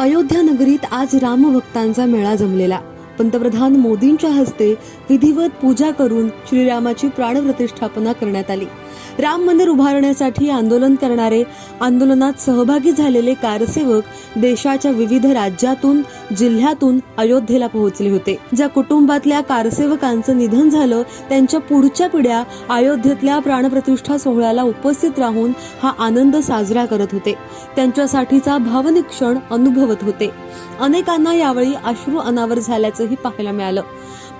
अयोध्या नगरीत आज रामभक्तांचा मेळा जमलेला. पंतप्रधान मोदींच्या हस्ते विधिवत पूजा करून श्रीरामाची प्राणप्रतिष्ठापना करण्यात आली. राम मंदिर उभारण्यासाठी आंदोलन करणारे आंदोलनात सहभागी झालेले कारसेवक देशाच्या विविध राज्यातून जिल्ह्यातून अयोध्येला पोहोचले होते. ज्या कुटुंबातल्या कारसेवकांचं निधन झालं त्यांच्या पुढच्या पिढ्या अयोध्येतल्या प्राणप्रतिष्ठा सोहळ्याला उपस्थित राहून हा आनंद साजरा करत होते. त्यांच्यासाठीचा भावनिक क्षण अनुभवत होते. अनेकांना यावेळी अश्रू अनावर झाल्याचंही पाहायला मिळालं.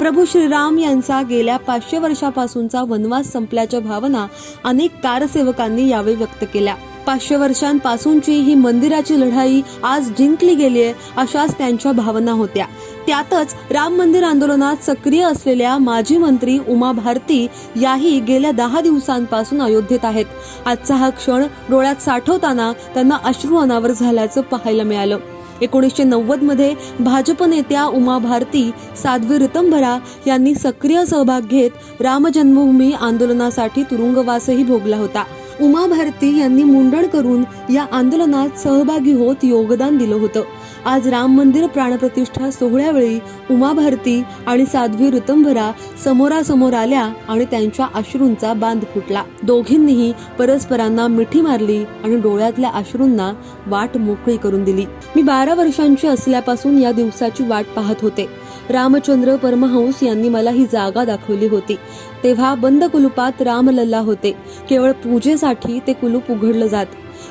प्रभू श्रीराम यांचा गेल्या पाचशे वर्षापासूनचा वनवास संपल्याच्या भावना अनेक कारसेवकांनी यावेळी व्यक्त केल्या. पाचशे वर्षांपासूनची ही मंदिराची लढाई आज जिंकली गेली आहे अशाच त्यांच्या भावना होत्या. त्यातच राम मंदिर आंदोलनात सक्रिय असलेल्या माजी मंत्री उमा भारती याही गेल्या दहा दिवसांपासून अयोध्येत आहेत. आजचा हा क्षण डोळ्यात साठवताना त्यांना अश्रू अनावर झाल्याचं पाहायला मिळालं. एकोणीसशे नव्वदमध्ये भाजप नेत्या उमा भारती साध्वी रितंभरा यांनी सक्रिय सहभाग घेत रामजन्मभूमी आंदोलनासाठी तुरुंगवासही भोगला होता. उमा भारती यांनी मुंडण करून या आंदोलनात सहभागी होत योगदान दिलं होतं. आज राम मंदिर प्राणप्रतिष्ठा सोहळ्यावेळी उमा भारती आणि साध्वी ऋतंभरा समोरासमोर आल्या आणि त्यांच्या अश्रूंचा बांध फुटला. दोघींनीही परस्परांना मिठी मारली आणि डोळ्यातल्या अश्रूंना वाट मोकळी करून दिली. मी बारा वर्षांची असल्यापासून या दिवसाची वाट पाहत होते. रामचंद्र परमहंस यांनी मला ही जागा दाखवली होती. तेव्हा बंद कुलुपात रामलल्ला होते. केवळ पूजेसाठी ते कुलूप उघडलं जात.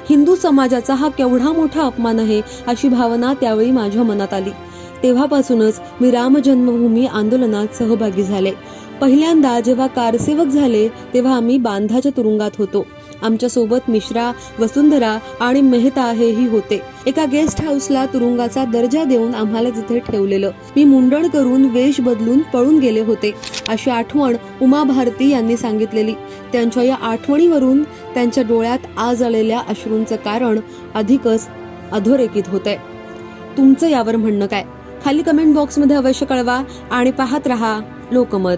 हिंदू समाजाचा हा केवढा मोठा अपमान आहे अशी भावना त्यावेळी माझ्या मनात आली. तेव्हापासूनच मी राम जन्मभूमी आंदोलनात सहभागी झाले. पहिल्यांदा जेव्हा कारसेवक झाले तेव्हा आम्ही बांधाच्या तुरुंगात होतो. आमच्यासोबत मिश्रा वसुंधरा आणि मेहता हेही होते. एका गेस्ट हाऊसला तुरुंगाचा दर्जा देऊन आम्हाला तिथे ठेवलेलं. मी मुंडण करून वेश बदलून पळून गेले होते. अशी आठवण उमा भारती यांनी सांगितलेली. त्यांच्या या आठवणीवरून त्यांच्या डोळ्यात आज आलेल्या अश्रूंचं कारण अधिकच अधोरेखित होतंय. तुमचं यावर म्हणणं काय? खाली कमेंट बॉक्समध्ये अवश्य कळवा आणि पाहत रहा लोकमत.